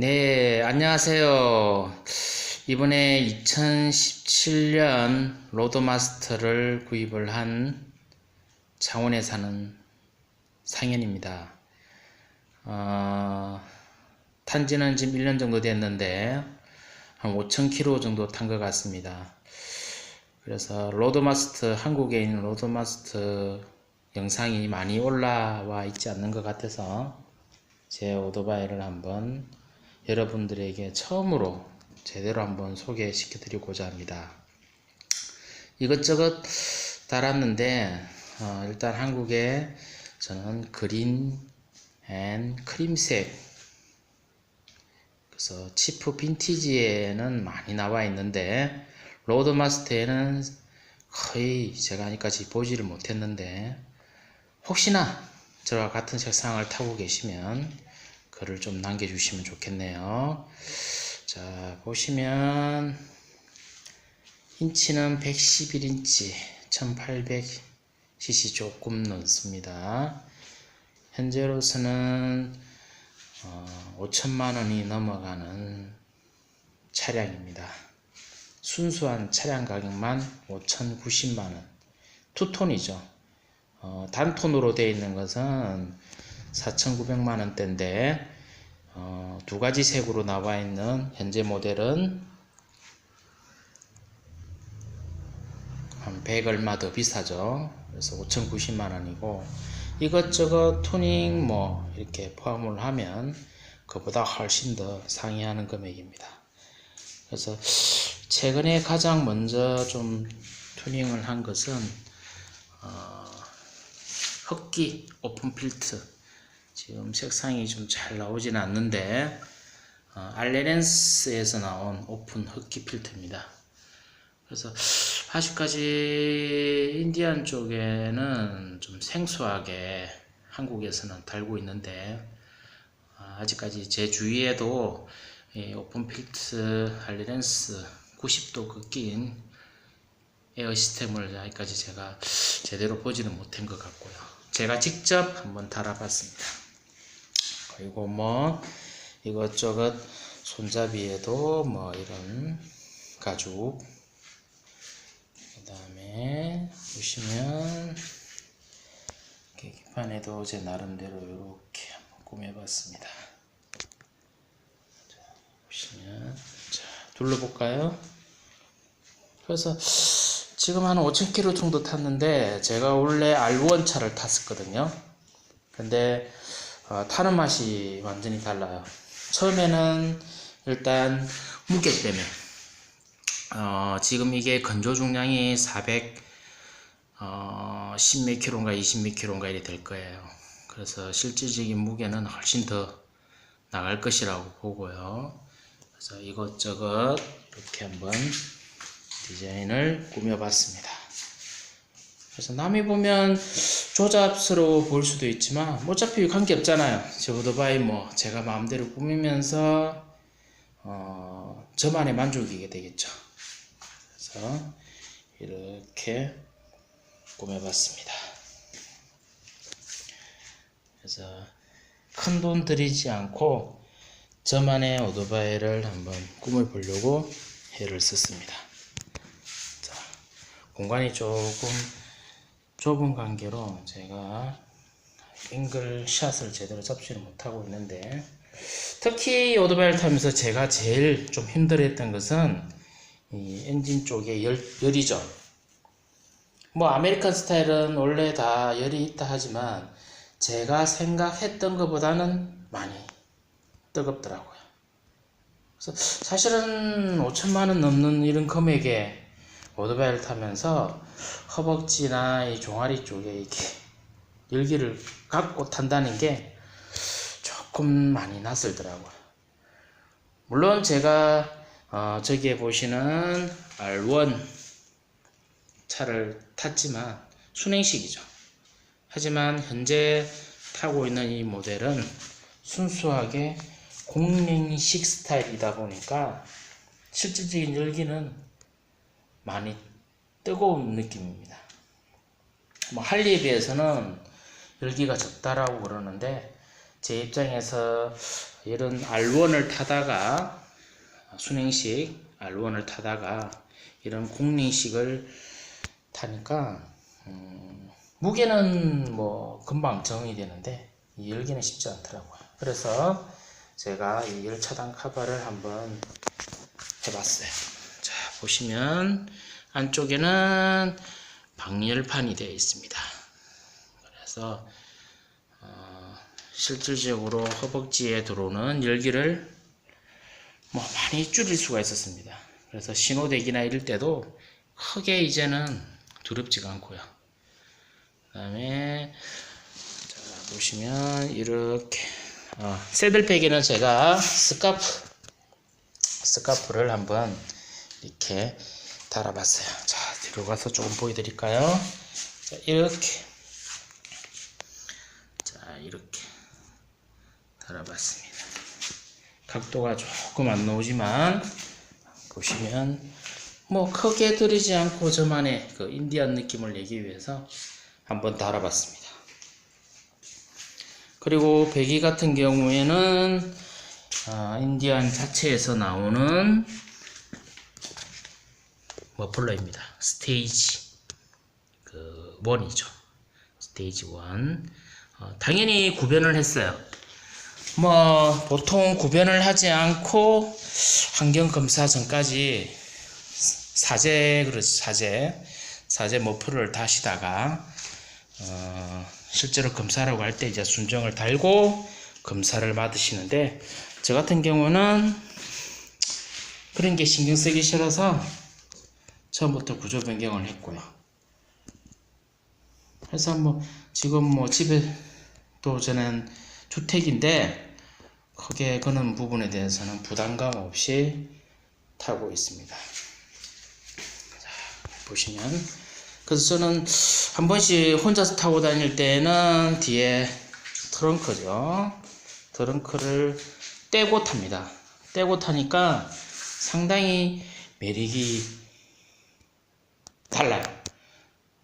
네, 안녕하세요. 이번에 2017년 로드마스터를 구입을 한 창원에 사는 상현입니다. 어, 탄 지는 지금 1년 정도 됐는데, 한 5,000km 정도 탄 것 같습니다. 그래서 로드마스터, 한국에 있는 로드마스터 영상이 많이 올라와 있지 않는 것 같아서 제 오토바이를 한번 여러분들에게 처음으로 제대로 한번 소개시켜 드리고자 합니다. 이것저것 달았는데 어, 일단 한국에 저는 그린 앤 크림색 그래서 치프 빈티지에는 많이 나와 있는데 로드마스터에는 거의 제가 아직까지 보지를 못했는데 혹시나 저와 같은 색상을 타고 계시면 글을 좀 남겨주시면 좋겠네요. 자, 보시면 인치는 111인치 1800cc 조금 넘습니다. 현재로서는 어, 5천만 원이 넘어가는 차량입니다. 순수한 차량 가격만 5,090만 원. 투톤이죠. 어, 단톤으로 되어 있는 것은 4,900만 원대인데 어, 두 가지 색으로 나와 있는 현재 모델은 한 100 얼마 더 비싸죠. 그래서 5,090만 원이고 이것저것 투닝 뭐 이렇게 포함을 하면 그보다 훨씬 더 상회하는 금액입니다. 그래서 최근에 가장 먼저 좀 투닝을 한 것은 어, 흡기 오픈 필트 지금 색상이 좀 잘 나오진 않는데 어, 알레렌스에서 나온 오픈 흡기 필터입니다. 그래서 아직까지 인디안 쪽에는 좀 생소하게 한국에서는 달고 있는데 아, 아직까지 제 주위에도 이 오픈 필트 알레렌스 90도 긋긴 에어 시스템을 아직까지 제가 제대로 보지는 못한 것 같고요. 제가 직접 한번 달아봤습니다. 그리고 뭐 이것저것 손잡이에도 뭐 이런 가죽 그 다음에 보시면 계기판에도 제 나름대로 이렇게 한번 꾸며봤습니다. 자, 보시면 자 둘러볼까요? 그래서 지금 한 5,000km 정도 탔는데 제가 원래 R1 차를 탔었거든요. 근데 어, 타는 맛이 완전히 달라요. 처음에는 일단 무게 때문에 어, 지금 이게 건조 중량이 400 어, 10몇 킬로인가 20몇 킬로인가 이래 될 거예요. 그래서 실질적인 무게는 훨씬 더 나갈 것이라고 보고요. 그래서 이것저것 이렇게 한번 디자인을 꾸며봤습니다. 그래서 남이 보면 조잡스러워 보일 수도 있지만 뭐 어차피 관계 없잖아요. 저 오토바이 뭐 제가 마음대로 꾸미면서 어, 저만의 만족이게 되겠죠. 그래서 이렇게 꾸며봤습니다. 그래서 큰 돈 들이지 않고 저만의 오토바이를 한번 꾸며보려고 해를 썼습니다. 자, 공간이 조금 좁은 관계로 제가 앵글 샷을 제대로 잡지를 못하고 있는데 특히 오토바이를 타면서 제가 제일 좀 힘들었던 것은 이 엔진 쪽에 열, 열이죠. 뭐 아메리칸 스타일은 원래 다 열이 있다 하지만 제가 생각했던 것보다는 많이 뜨겁더라고요. 그래서 사실은 5천만 원 넘는 이런 금액에 오토바이를 타면서 허벅지나 이 종아리 쪽에 이렇게 열기를 갖고 탄다는 게 조금 많이 낯설더라고요. 물론 제가 어, 저기에 보시는 R1 차를 탔지만 순행식이죠. 하지만 현재 타고 있는 이 모델은 순수하게 공랭식 스타일이다 보니까 실질적인 열기는 많이 뜨거운 느낌입니다. 뭐 할리에 비해서는 열기가 적다라고 그러는데 제 입장에서 이런 R1을 타다가 순행식 R1을 타다가 이런 공링식을 타니까 음, 무게는 뭐 금방 정이 되는데 이 열기는 쉽지 않더라고요. 그래서 제가 이 열차단 카바를 한번 해봤어요. 자 보시면 안쪽에는 방열판이 되어 있습니다. 그래서 어, 실질적으로 허벅지에 들어오는 열기를 뭐 많이 줄일 수가 있었습니다. 그래서 신호대기나 이럴 때도 크게 이제는 두렵지가 않고요. 그 다음에 자 보시면 이렇게 어, 새들빼기는 제가 스카프 스카프를 한번 이렇게 달아봤어요. 자 뒤로 가서 조금 보여드릴까요? 자 이렇게 자 이렇게 달아봤습니다. 각도가 조금 안 나오지만 보시면 뭐 크게 들이지 않고 저만의 그 인디안 느낌을 내기 위해서 한번 달아봤습니다. 그리고 배기 같은 경우에는 아, 인디안 자체에서 나오는 머플러입니다. 스테이지 그 원이죠. 스테이지 원. 어, 당연히 구변을 했어요. 뭐 보통 구변을 하지 않고 환경 검사 전까지 사제 그렇지 사제 사제 모프를 다시다가 어, 실제로 검사라고 할 때 이제 순정을 달고 검사를 받으시는데 저 같은 경우는 그런 게 신경 쓰기 싫어서 처음부터 구조 변경을 했고요. 그래서 뭐 지금 뭐 집에 또 저는 주택인데 크게 그런 부분에 대해서는 부담감 없이 타고 있습니다. 자, 보시면 그래서 저는 한 번씩 혼자서 타고 다닐 때는 뒤에 트렁크죠. 트렁크를 떼고 탑니다. 떼고 타니까 상당히 매력이 달라요.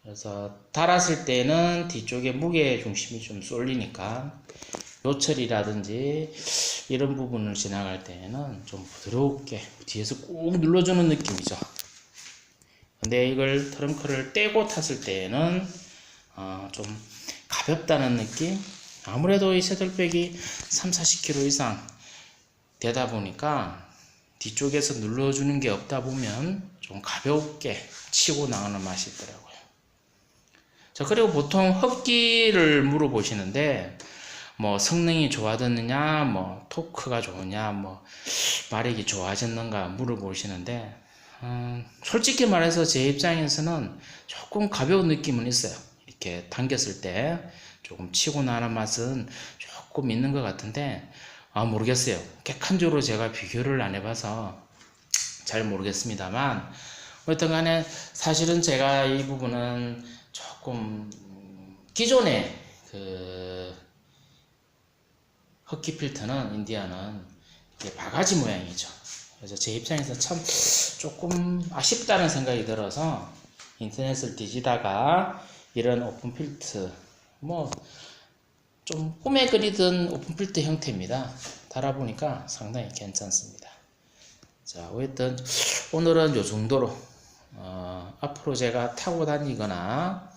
그래서 달았을 때는 뒤쪽에 무게 중심이 좀 쏠리니까 요철이라든지 이런 부분을 지나갈 때는 좀 부드럽게 뒤에서 꾹 눌러주는 느낌이죠. 근데 이걸 트렁크를 떼고 탔을 때는 어, 좀 가볍다는 느낌? 아무래도 이 새돌백이 3, 40kg 이상 되다 보니까 뒤쪽에서 눌러주는 게 없다 보면 좀 가볍게 치고 나가는 맛이 있더라고요. 자, 그리고 보통 흡기를 물어보시는데, 뭐 성능이 좋아졌느냐, 뭐 토크가 좋으냐, 뭐 마력이 좋아졌는가 물어보시는데, 음, 솔직히 말해서 제 입장에서는 조금 가벼운 느낌은 있어요. 이렇게 당겼을 때 조금 치고 나는 맛은 조금 있는 것 같은데, 아, 모르겠어요. 객관적으로 제가 비교를 안 해봐서 잘 모르겠습니다만, 어쨌든 간에 사실은 제가 이 부분은 조금 기존의 그 흡기 필터는 인디아는 바가지 모양이죠. 그래서 제 입장에서 참 조금 아쉽다는 생각이 들어서 인터넷을 뒤지다가 이런 오픈 필터 뭐 좀 꿈에 그리던 오픈 필터 형태입니다. 달아보니까 상당히 괜찮습니다. 자, 어쨌든 오늘은 요 정도로 어, 앞으로 제가 타고 다니거나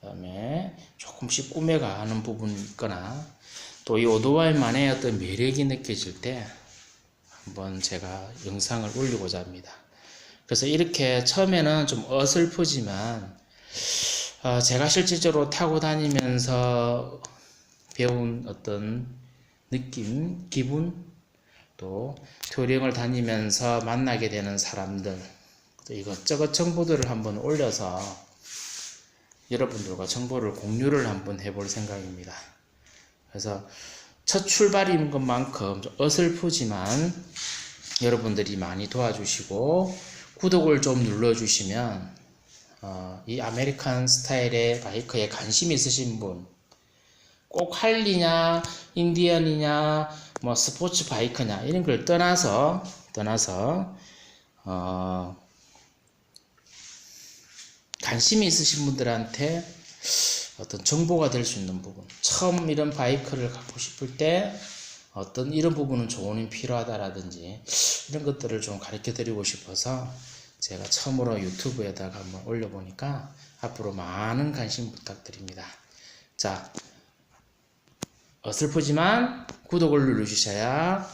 그 다음에 조금씩 꾸며가는 부분이 있거나 또 이 오토바이만의 어떤 매력이 느껴질 때 한번 제가 영상을 올리고자 합니다. 그래서 이렇게 처음에는 좀 어설프지만 어, 제가 실질적으로 타고 다니면서 배운 어떤 느낌, 기분, 또 투어링을 다니면서 만나게 되는 사람들, 또 이것저것 정보들을 한번 올려서 여러분들과 정보를 공유를 한번 해볼 생각입니다. 그래서 첫 출발인 것만큼 좀 어설프지만 여러분들이 많이 도와주시고 구독을 좀 눌러주시면 어, 이 아메리칸 스타일의 바이크에 관심 있으신 분, 꼭 할리냐, 인디언이냐, 뭐 스포츠 바이크냐 이런 걸 떠나서 떠나서 어, 관심이 있으신 분들한테 어떤 정보가 될 수 있는 부분. 처음 이런 바이크를 갖고 싶을 때 어떤 이런 부분은 조언이 필요하다라든지 이런 것들을 좀 가르쳐 드리고 싶어서 제가 처음으로 유튜브에다가 한번 올려보니까 앞으로 많은 관심 부탁드립니다. 자, 어설프지만 구독을 누르셔야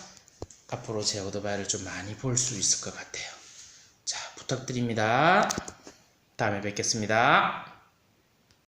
앞으로 제 오토바이를 좀 많이 볼 수 있을 것 같아요. 자, 부탁드립니다. 다음에 뵙겠습니다.